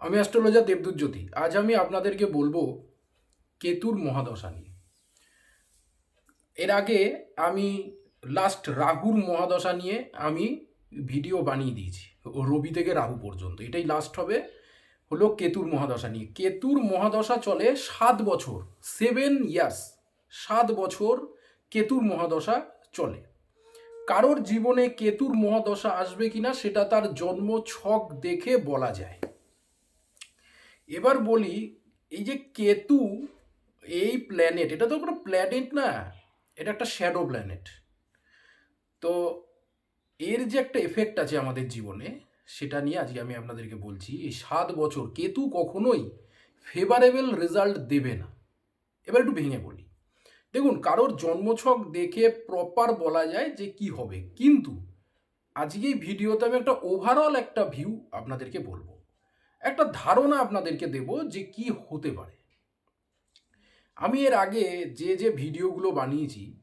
আমি অ্যাস্ট্রোলজার দেবদূত জ্যোতি আজ আমি আপনাদেরকে বলব কেতুর মহাদশা নিয়ে। এর আগে আমি লাস্ট রাহুর মহাদশা নিয়ে আমি ভিডিও বানিয়ে দিয়েছি। রবি থেকে রাহু পর্যন্ত। এটাই লাস্ট হবে, হলো কেতুর মহাদশা নিয়ে। কেতুর মহাদশা চলে সাত বছর সেভেন ইয়ার্স সাত বছর কেতুর মহাদশা চলে। কারোর জীবনে কেতুর মহাদশা আসবে কিনা সেটা তার জন্ম ছক দেখে বলা যায়। এবার বলি, এই যে কেতু, এই প্ল্যানেট এটা তো কোনো প্ল্যানেট না, এটা একটা শ্যাডো প্ল্যানেট তো এর যে একটা এফেক্ট আছে আমাদের জীবনে, সেটা নিয়ে আজকে আমি আপনাদেরকে বলছি, এই সাত বছর, কেতু কখনোই ফেভারেবল রেজাল্ট দেবে না। এবার একটু ভেঙে বলি। দেখুন, কারোর জন্মছক দেখে প্রপার বলা যায় যে কি হবে। কিন্তু আজকে এই ভিডিওতে আমি একটা ওভারঅল একটা ভিউ আপনাদেরকে বলব। একটা ধারণা আপনাদেরকে দেব যে কি হতে পারে। আমি এর আগে যে যে ভিডিওগুলো বানিয়েছি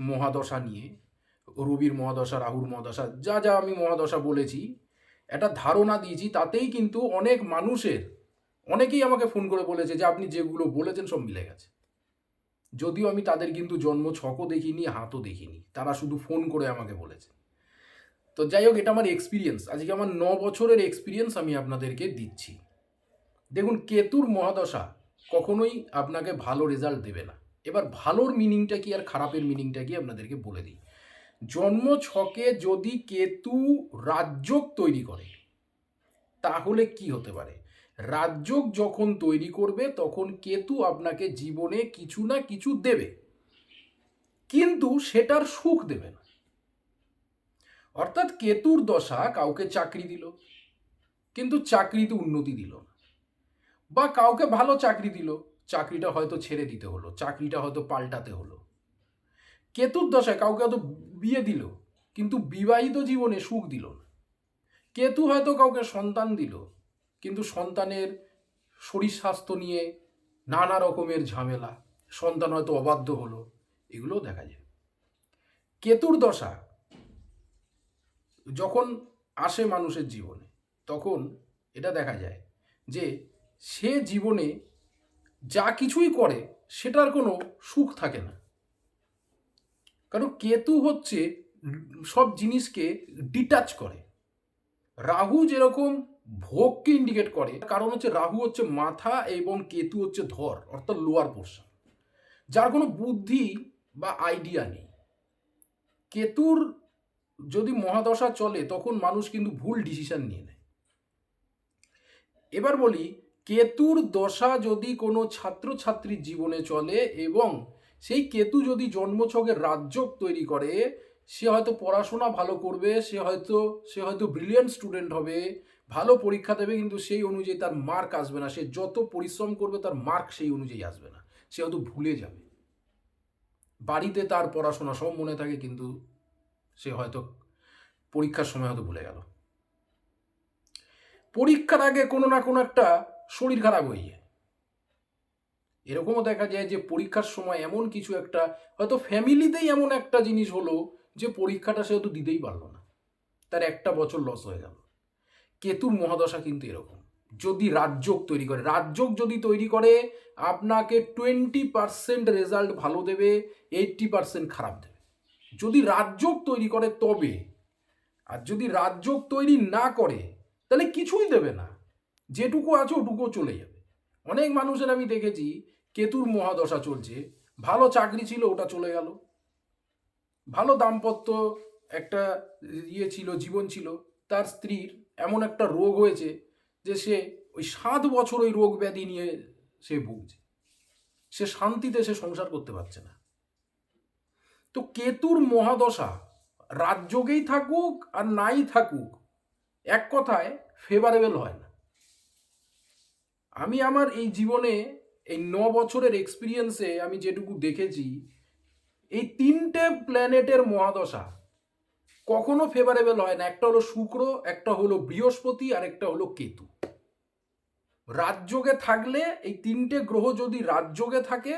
মহাদশা নিয়ে, রবির মহাদশা, রাহুর মহাদশা, যা যা আমি মহাদশা বলেছি, একটা ধারণা দিয়েছি, তাতেই কিন্তু অনেক মানুষের, অনেকেই আমাকে ফোন করে বলেছে যে, আপনি যেগুলো বলেছেন সব মিলে গেছে। যদিও আমি তাদের কিন্তু জন্ম ছকও দেখিনি, হাতও দেখিনি, তারা শুধু ফোন করে আমাকে বলেছে। তো যাই হোক, এটা আমার এক্সপিরিয়েন্স আজকে আমার ন বছরের এক্সপিরিয়েন্স আমি আপনাদেরকে দিচ্ছি। দেখুন, কেতুর মহাদশা কখনোই আপনাকে ভালো রেজাল্ট দেবে না। এবার ভালোর মিনিংটা কি আর খারাপের মিনিংটা কি আপনাদেরকে বলে দিই। জন্ম ছকে যদি কেতু রাজ্যক তৈরি করে, তাহলে কি হতে পারে? রাজ্যক যখন তৈরি করবে, তখন কেতু আপনাকে জীবনে কিছু না কিছু দেবে। কিন্তু সেটার সুখ দেবে না। অর্থাৎ কেতুর দশা কাউকে চাকরি দিল, কিন্তু চাকরিতে উন্নতি দিল না। বা কাউকে ভালো চাকরি দিল, চাকরিটা হয়তো ছেড়ে দিতে হলো, চাকরিটা হয়তো পাল্টাতে হলো। কেতুর দশায় কাউকে হয়তো বিয়ে দিল, কিন্তু বিবাহিত জীবনে সুখ দিল না। কেতু হয়তো কাউকে সন্তান দিল, কিন্তু সন্তানের শরীর স্বাস্থ্য নিয়ে নানা রকমের ঝামেলা, সন্তান হয়তো অবাধ্য হলো, এগুলোও দেখা যায়। কেতুর দশা যখন আসে মানুষের জীবনে, তখন এটা দেখা যায় যে সে জীবনে যা কিছুই করে, সেটার কোনো সুখ থাকে না। কারণ কেতু হচ্ছে সব জিনিসকে ডিটাচ করে। রাহু যেরকম ভোগকে ইন্ডিকেট করে কারণ হচ্ছে রাহু হচ্ছে মাথা এবং কেতু হচ্ছে ধর, অর্থাৎ লোয়ার পোর্শন যার কোনো বুদ্ধি বা আইডিয়া নেই। কেতুর যদি মহাদশা চলে, তখন মানুষ কিন্তু ভুল ডিসিশন নিয়ে নেয়। এবার বলি, কেতুর দশা যদি কোনো ছাত্রছাত্রীর জীবনে চলে এবং সেই কেতু যদি জন্মছকে রাজ্যক তৈরি করে, সে হয়তো পড়াশোনা ভালো করবে, সে হয়তো সে হয়তো ব্রিলিয়ান্ট স্টুডেন্ট হবে, ভালো পরীক্ষা দেবে, কিন্তু সেই অনুযায়ী তার মার্ক আসবে না। সে যত পরিশ্রম করবে, তার মার্ক সেই অনুযায়ী আসবে না। সে হয়তো ভুলে যাবে। বাড়িতে তার পড়াশোনা সব মনে থাকে, কিন্তু সে হয়তো পরীক্ষার সময় হয়তো ভুলে গেল। পরীক্ষার আগে কোনো না কোনো একটা শরীর খারাপ হয়ে যায়। এরকমও দেখা যায় যে পরীক্ষার সময় এমন কিছু একটা, হয়তো ফ্যামিলিতেই এমন একটা জিনিস হলো যে পরীক্ষাটা সে হয়তো দিতেই পারল না। তার একটা বছর লস হয়ে গেল। কেতুর মহাদশা কিন্তু এরকম। যদি রাজযোগ তৈরি করে, রাজযোগ যদি তৈরি করে, আপনাকে টোয়েন্টি পার্সেন্ট রেজাল্ট ভালো দেবে এইট্টি পার্সেন্ট খারাপ দেবে। যদি রাজযোগ তৈরি করে তবে, আর যদি রাজযোগ তৈরি না করে, তাহলে কিছুই দেবে না। যেটুকু আছে ওটুকুও চলে যাবে। অনেক মানুষের আমি দেখেছি, কেতুর মহাদশা চলছে। ভালো চাকরি ছিল, ওটা চলে গেল। ভালো দাম্পত্য একটা ইয়ে ছিল, জীবন ছিল, তার স্ত্রীর এমন একটা রোগ হয়েছে যে সে ওই সাত বছর ওই রোগ ব্যাধি নিয়ে সে ভুগছে। সে শান্তিতে সে সংসার করতে পারছে না। তো কেতুর মহাদশা, রাজযোগেই থাকুক আর নাই থাকুক, এক কথায় ফেভারেবল হয় না। আমি আমার এই জীবনে, এই ন বছরের এক্সপিরিয়েন্সে আমি যেটুকু দেখেছি, এই তিনটে প্ল্যানেটের মহাদশা কখনো ফেভারেবল হয় না। একটা হলো শুক্র, একটা হলো বৃহস্পতি, আর একটা হলো কেতু। রাজযোগে থাকলে এই তিনটে গ্রহ যদি রাজযোগে থাকে,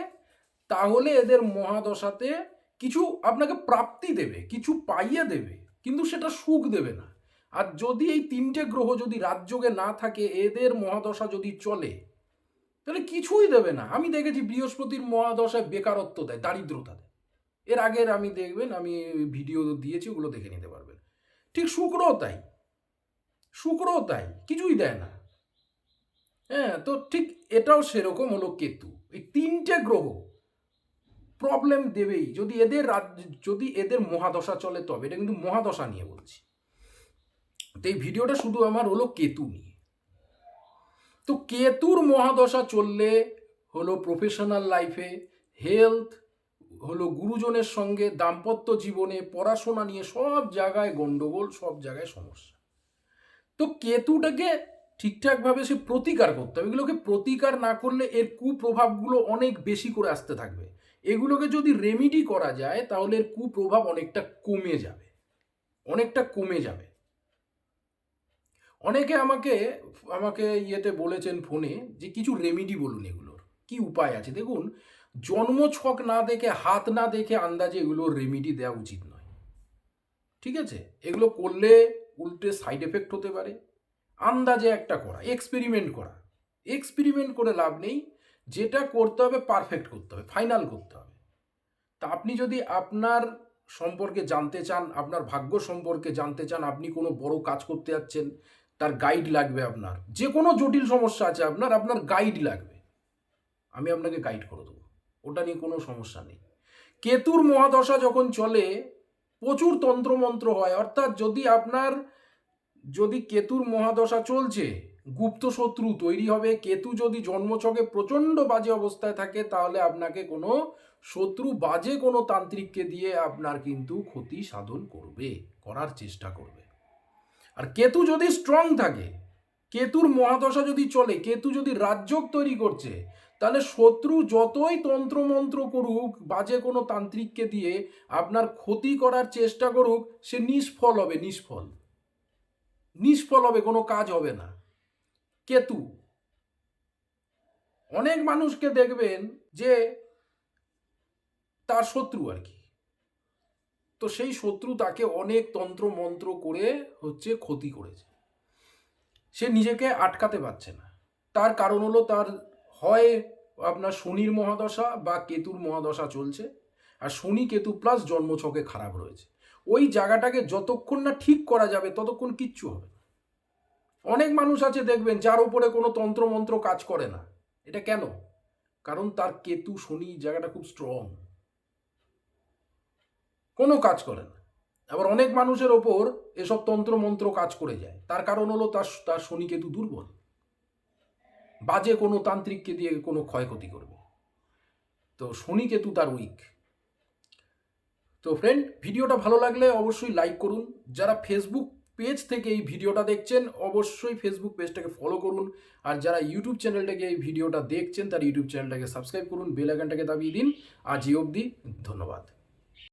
তাহলে এদের মহাদশাতে কিছু আপনাকে প্রাপ্তি দেবে, কিছু পাইয়ে দেবে, কিন্তু সেটা সুখ দেবে না। আর যদি এই তিনটে গ্রহ যদি রাজযোগে না থাকে, এদের মহাদশা যদি চলে, তাহলে কিছুই দেবে না। আমি দেখেছি বৃহস্পতির মহাদশায় বেকারত্ব দেয়, দারিদ্রতা দেয়। এর আগের আমি দেখবেন, আমি ভিডিও দিয়েছি, ওগুলো দেখে নিতে পারবেন। ঠিক শুক্রও তাই। শুক্রও তাই, কিছুই দেয় না। হ্যাঁ তো ঠিক এটাও সেরকম হলো কেতু। এই তিনটে গ্রহ প্রবলেম দেবেই। যদি এদের যদি এদের মহাদশা চলে তবে, এটা কিন্তু মহাদশা নিয়ে বলছি। তো এই ভিডিওটা শুধু আমার হলো কেতু নিয়ে। তো কেতুর মহাদশা চললে হলো প্রফেশনাল লাইফে হেলথ হলো গুরুজনের সঙ্গে দাম্পত্য জীবনে পড়াশোনা নিয়ে সব জায়গায় গন্ডগোল, সব জায়গায় সমস্যা। তো কেতুটাকে ঠিকঠাকভাবে সে প্রতিকার করতে হবে। এগুলোকে প্রতিকার না করলে এর কুপ্রভাবগুলো অনেক বেশি করে আসতে থাকবে। এগুলোকে যদি রেমিডি করা যায়, তাহলে এর কুপ্রভাব অনেকটা কমে যাবে। অনেকটা কমে যাবে। অনেকে আমাকে আমাকে ইয়েতে বলেছেন ফোনে যে কিছু রেমিডি বলুন এগুলোর। কি উপায় আছে? দেখুন জন্ম ছক না দেখে, হাত না দেখে আন্দাজে এগুলোর রেমিডি দেওয়া উচিত নয়। ঠিক আছে? এগুলো করলে উল্টে সাইড এফেক্ট হতে পারে। আন্দাজে একটা করা এক্সপেরিমেন্ট করা। এক্সপেরিমেন্ট করে লাভ নেই। যেটা করতে হবে পারফেক্ট করতে হবে ফাইনাল করতে হবে। তা আপনি যদি আপনার সম্পর্কে জানতে চান, আপনার ভাগ্য সম্পর্কে জানতে চান, আপনি কোনো বড় কাজ করতে যাচ্ছেন, তার গাইড লাগবে আপনার। যে কোনো জটিল সমস্যা আছে আপনার আপনার গাইড লাগবে। আমি আপনাকে গাইড করে দেবো। ওটা নিয়ে কোনো সমস্যা নেই। কেতুর মহাদশা যখন চলে, প্রচুর তন্ত্রমন্ত্র হয়। অর্থাৎ যদি আপনার, যদি কেতুর মহাদশা চলছে গুপ্ত শত্রু তৈরি হবে। কেতু যদি জন্মছকে প্রচণ্ড বাজে অবস্থায় থাকে, তাহলে আপনাকে কোনো শত্রু বাজে কোনো তান্ত্রিককে দিয়ে আপনার কিন্তু ক্ষতি সাধন করবে, করার চেষ্টা করবে। আর কেতু যদি স্ট্রং থাকে, কেতুর মহাদশা যদি চলে, কেতু যদি রাজ্যক তৈরি করছে, তাহলে শত্রু যতই তন্ত্রমন্ত্র করুক, বাজে কোনো তান্ত্রিককে দিয়ে আপনার ক্ষতি করার চেষ্টা করুক, সে নিষ্ফল হবে, নিষ্ফল। নিষ্ফল হবে, কোনো কাজ হবে না। কেতু। অনেক মানুষকে দেখবেন যে তার শত্রু আর কি। তো সেই শত্রু তাকে অনেক তন্ত্র মন্ত্র করে হচ্ছে ক্ষতি করেছে। সে নিজেকে আটকাতে পারছে না। তার কারণ হলো তার হয় আপনার শনির মহাদশা বা কেতুর মহাদশা চলছে। আর শনি কেতু প্লাস জন্মছকে খারাপ রয়েছে। ওই জায়গাটাকে যতক্ষণ না ঠিক করা যাবে ততক্ষণ কিচ্ছু হবে না। অনেক মানুষ আছে দেখবেন যার উপরে কোনো তন্ত্রমন্ত্র কাজ করে না। এটা কেন? কারণ তার কেতু, শনি জায়গাটা খুব স্ট্রং কোনো কাজ করে না। আবার অনেক মানুষের ওপর এসব তন্ত্রমন্ত্র কাজ করে যায়। তার কারণ হলো তার তার শনি কেতু দুর্বল। বাজে কোনো তান্ত্রিককে দিয়ে কোনো ক্ষয়ক্ষতি করবে। তো শনি কেতু তার উইক তো ফ্রেন্ড ভিডিওটা ভালো লাগলে অবশ্যই লাইক করুন। যারা ফেসবুক পেজ থেকে এই ভিডিওটা দেখছেন, অবশ্যই ফেসবুক পেজটাকে ফলো করুন। আর যারা ইউটিউব চ্যানেলটাকে এই ভিডিওটা দেখছেন, তার ইউটিউব চ্যানেলটাকে সাবস্ক্রাইব করুন বেল আইকনটাকে দাবিয়ে দিন। আজই অবধি, ধন্যবাদ।